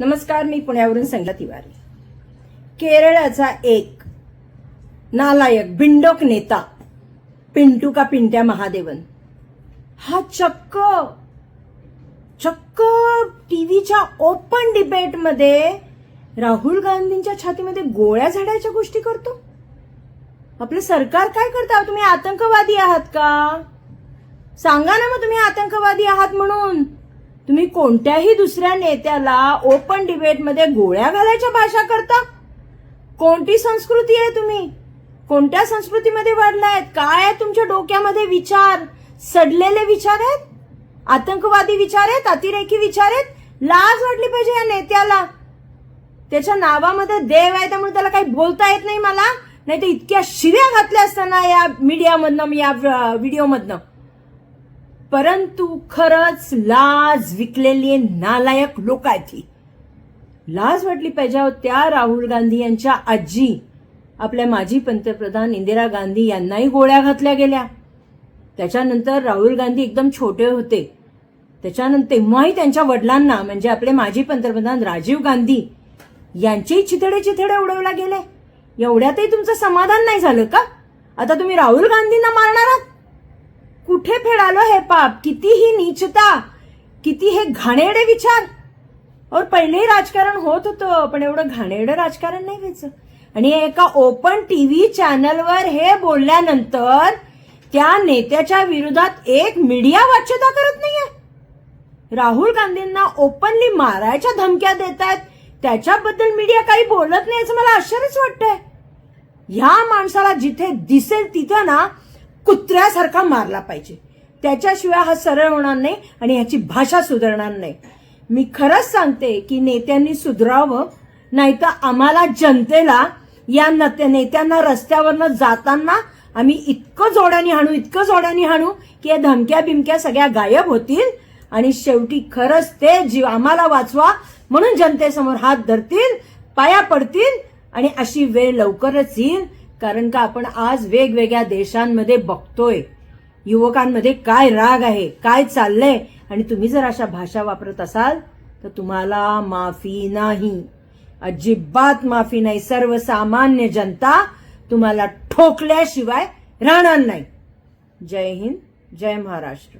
नमस्कार मी पुण्यावरून संगीता तिवारी. केरळाचा एक नालायक बिंडोक नेता पिंटू का पिंट्या महादेवन. हा चक्क चक्क टीव्हीच्या ओपन डिबेटमध्ये राहुल गांधींच्या छातीमध्ये गोळ्या झाडायच्या गोष्टी करतो. आपलं सरकार काय करता? तुम्ही आतंकवादी आहात का? सांगा ना मग तुम्ही आतंकवादी आहात म्हणून. तुम्ही कोणत्याही दुसऱ्या नेत्याला ओपन डिबेटमध्ये गोळ्या घालायच्या भाषा करता? कोणती संस्कृती आहे तुम्ही? कोणत्या संस्कृतीमध्ये वाढलायत काय आहे तुमच्या डोक्यामध्ये विचार? सडलेले विचार आहेत? आतंकवादी विचार आहेत? अतिरेकी विचार आहेत? लाज वाटली पाहिजे या नेत्याला. त्याच्या नावामध्ये देव आहे त्यामुळे त्याला काही बोलता येत नाही मला. नाही तर इतक्या शिव्या घातल्या असताना या मीडियामधनं या व्हिडिओमधनं परंतु खरंच लाज विकलेली नालायक लोक आहेत ही लाज वाटली पाहिजे त्या राहुल गांधी यांच्या आजी आपल्या माजी पंतप्रधान इंदिरा गांधी यांनाही गोळ्या घातल्या गेल्या. त्याच्यानंतर राहुल गांधी एकदम छोटे होते. त्याच्यानंतर तेव्हाही त्यांच्या वडिलांना म्हणजे आपले माजी पंतप्रधान राजीव गांधी यांचेही चिथडे चिथडे उडवला गेले. एवढ्यातही तुमचं समाधान नाही झालं का? आता तुम्ही राहुल गांधींना मारणार आहात? कुठे फेडालो हे पाप? किती ही नीचता किती हे घाणेरडे विचार. और पहिलेही राजकारण होत होतं पण एवढं घाणेडं राजकारण नाही व्हायचं. आणि एका ओपन टीव्ही चॅनलवर हे बोलल्यानंतर त्या नेत्याच्या विरोधात एक मीडिया वाच्यता करत नाहीये. राहुल गांधींना ओपनली मारायच्या धमक्या देत आहेत. त्याच्याबद्दल मीडिया काही बोलत नाही याचं मला आश्चर्यच वाटतंय. ह्या माणसाला जिथे दिसेल तिथं ना कुत्र्यासारखा मारला पाहिजे. त्याच्याशिवाय हा सरळ होणार नाही आणि ह्याची भाषा सुधारणार नाही. मी खरंच सांगते की नेत्यांनी सुधरावं नाहीतर आम्हाला जनतेला या नते- नेत्यांना रस्त्यावरनं जाताना आम्ही इतकं जोड्याने हाणू इतकं जोड्याने हाणू की या धमक्या बिमक्या सगळ्या गायब होतील आणि शेवटी खरंच ते जीव आम्हाला वाचवा म्हणून जनतेसमोर हात धरतील पाया पडतील आणि अशी वेळ लवकरच येईल. कारण का आपण आज वेगवेगळ्या देशांमध्ये बघतोय. युवकांमध्ये काय राग आहे काय चाललंय? आणि तुम्ही जर अशा भाषा वापरत असाल तर तुम्हाला माफी नाही. अजिबात माफी नाही. सर्वसामान्य जनता तुम्हाला ठोकल्याशिवाय राहणार नाही. जय हिंद जय महाराष्ट्र.